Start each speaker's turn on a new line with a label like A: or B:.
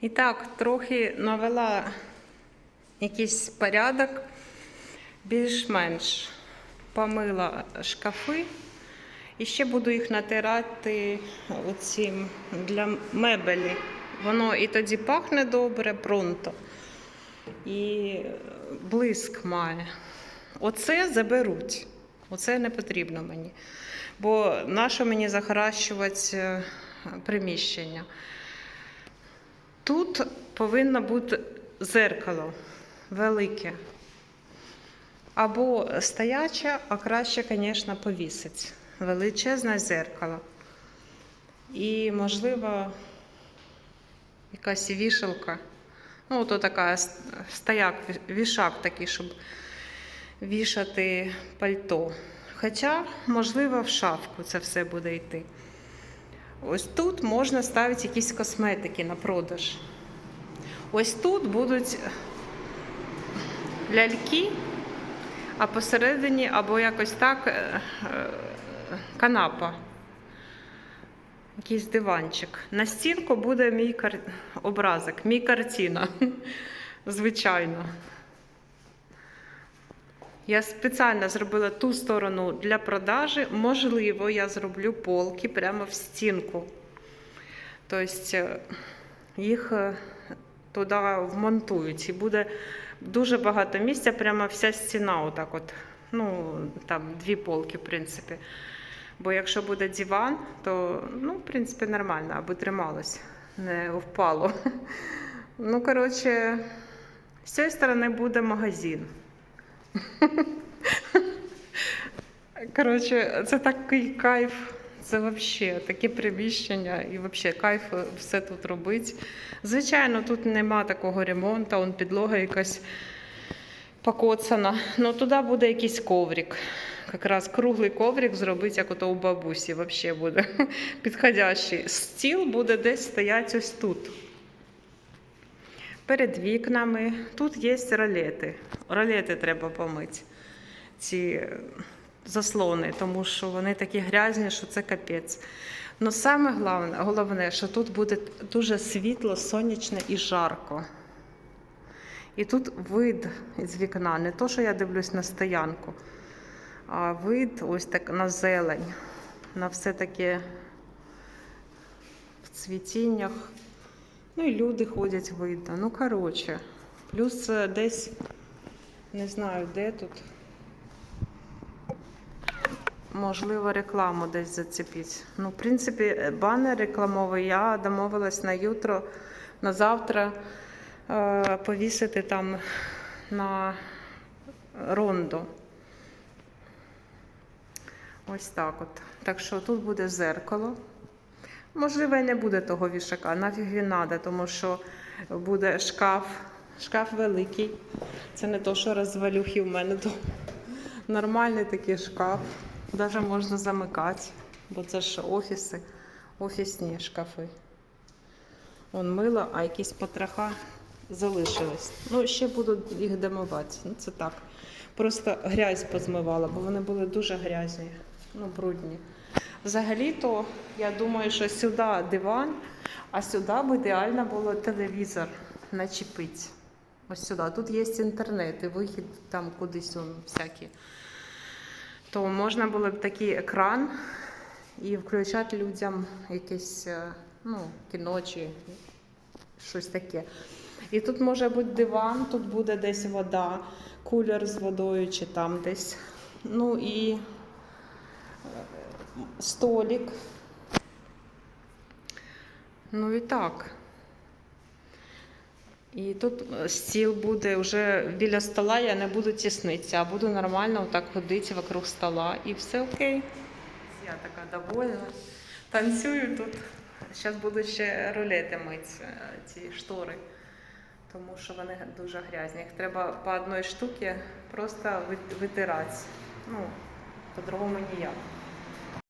A: І так, трохи навела якийсь порядок, більш-менш помила шкафи. І ще буду їх натирати оцім для мебелі. Воно і тоді пахне добре, пронто. І блиск має. Оце заберуть. Оце не потрібно мені. Бо нащо мені захаращувати е, приміщення? Тут повинно бути зеркало велике. Або стояче, а краще, звісно, повісить. Величезне зеркало. І, можливо, якась вішалка. Ну, то така стояк, вішак такий, щоб вішати пальто. Хоча, можливо, в шафку це все буде йти. Ось тут можна ставити якісь косметики на продаж. Ось тут будуть ляльки, а посередині або якось так е, е, канапа. Якийсь диванчик. На стінку буде мій кар... образик, мій картина. Звичайно. Я спеціально зробила ту сторону для продажі. Можливо, я зроблю полки прямо в стінку. Тобто е, їх е, туди вмонтують. І буде дуже багато місця, прямо вся стіна, отак от. Ну, там дві полки, в принципі. Бо якщо буде диван, то ну, в принципі нормально, аби трималось, не впало. Ну, коротше, з цієї сторони буде магазин. Коротше, це такий кайф. Це взагалі таке приміщення і взагалі кайф все тут робити. Звичайно, тут нема такого ремонту, он підлога якась покоцана. Ну туди буде якийсь коврик. Якраз круглий коврик зробити, як ото у бабусі, взагалі буде підходящий. Стіл буде десь стояти ось тут. Перед вікнами. Тут є ролети. Ролети треба помити. Ці заслони, тому що вони такі грязні, що це капець. Ну саме головне, головне, що тут буде дуже світло, сонячно і жарко. І тут вид з вікна, не то, що я дивлюсь на стоянку, а вид ось так на зелень, на все таке в цвітіннях. Ну і люди ходять видно. Ну, коротше. Плюс е, десь, не знаю, де тут. Можливо, рекламу десь зацепіть. Ну, в принципі, е, банер рекламовий я домовилась на jutro, на завтра е, повісити там на рондо. Ось так от. Так що тут буде зеркало. Можливо, і не буде того вішака, нафіг він треба, тому що буде шкаф. Шкаф великий. Це не то, що розвалюхи в мене то нормальний такий шкаф. Навіть можна замикати, бо це ж офіси, офісні шкафи. Вон мило, а якісь потроха залишились. Ну, ще буду їх демивати. Ну, це так. Просто грязь позмивала, бо вони були дуже грязні, ну, брудні. Взагалі-то, я думаю, що сюди диван, а сюди б ідеально було телевізор начепити. Ось сюди. Тут є інтернет і вихід там кудись всякі. То можна було б такий екран і включати людям якесь е, ну, кіно чи щось таке. І тут може бути диван, тут буде десь вода, кулер з водою чи там десь. Ну і столик. Ну і так. І тут е, стіл буде вже біля стола, я не буду тіснитися, а буду нормально отак ходити вокруг стола і все окей. Я така довольна. Танцюю тут. Зараз буду ще рулети мити, е, ці штори, тому що вони дуже грязні. Їх треба по одній штуці просто витирати. Ну, по-другому ніяк.